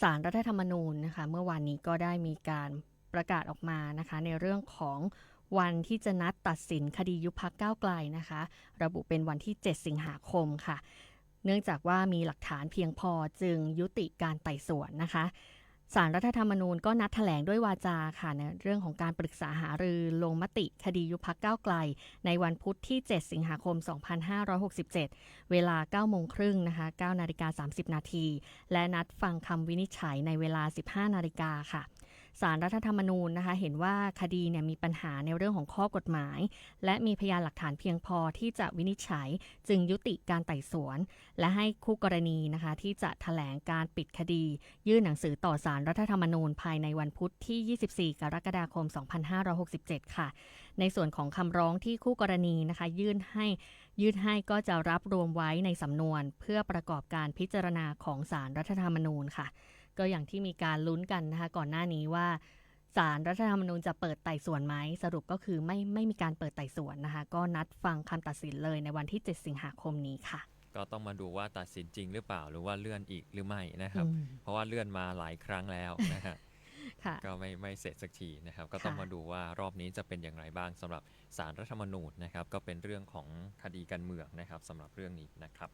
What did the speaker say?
สารรัฐธรรมนูญนะคะเมื่อวานนี้ก็ได้มีการประกาศออกมานะคะในเรื่องของวันที่จะนัดตัดสินคดียุบพักก้าวไกลนะคะ ระบุเป็นวันที่ 7 สิงหาคมค่ะ เนื่องจากว่ามีหลักฐานเพียงพอจึงยุติการไต่สวนนะคะ สารรัฐธรรมนูญก็นัดแถลงด้วยวาจาค่ะในเรื่องของการปรึกษาหารือลงมติคดียุบพักก้าวไกล ในวันพุธที่ 7 สิงหาคม 2567 เวลา 9 โมงครึ่งนะคะ9นาฬิกา 30 นาที และนัดฟังคำวินิจฉัยในเวลา 15 นาฬิกาค่ะ สารรัฐธรรมนูญนะคะ เห็นว่าคดีเนี่ยมีปัญหาในเรื่องของข้อกฎหมาย และมีพยานหลักฐานเพียงพอที่จะวินิจฉัย จึงยุติการไต่สวน และให้คู่กรณีนะคะ ที่จะแถลงการปิดคดี ยื่นหนังสือต่อสารรัฐธรรมนูญ ภายในวันพุธที่ 24 กรกฎาคม 2567 ค่ะ ในส่วนของคำร้องที่คู่กรณีนะคะ ยื่นให้ยื่นให้ก็จะรับรวมไว้ในสำนวน เพื่อประกอบการพิจารณาของสารรัฐธรรมนูญค่ะ ก็อย่างที่มีการลุ้นกันนะคะก่อนหน้านี้ว่าสารรัฐธรรมนูญจะเปิดไต่สวนไหมสรุปก็คือไม่ไม่มีการเปิดไต่สวนนะคะ ก็นัดฟังคำตัดสินเลยในวันที่ 7 สิงหาคมนี้ค่ะ ก็ต้องมาดูว่าตัดสินจริงหรือเปล่าหรือว่าเลื่อนอีกหรือไม่นะครับอืมเพราะว่าเลื่อนมาหลายครั้งแล้วนะฮะค่ะก็ไม่ไม่เสร็จสักทีนะครับ ก็ต้องค่ะมาดูว่ารอบนี้จะเป็นอย่างไรบ้างสำหรับสารรัฐธรรมนูญนะครับ ก็เป็นเรื่องของคดีการเมืองนะครับสำหรับเรื่องนี้นะครับ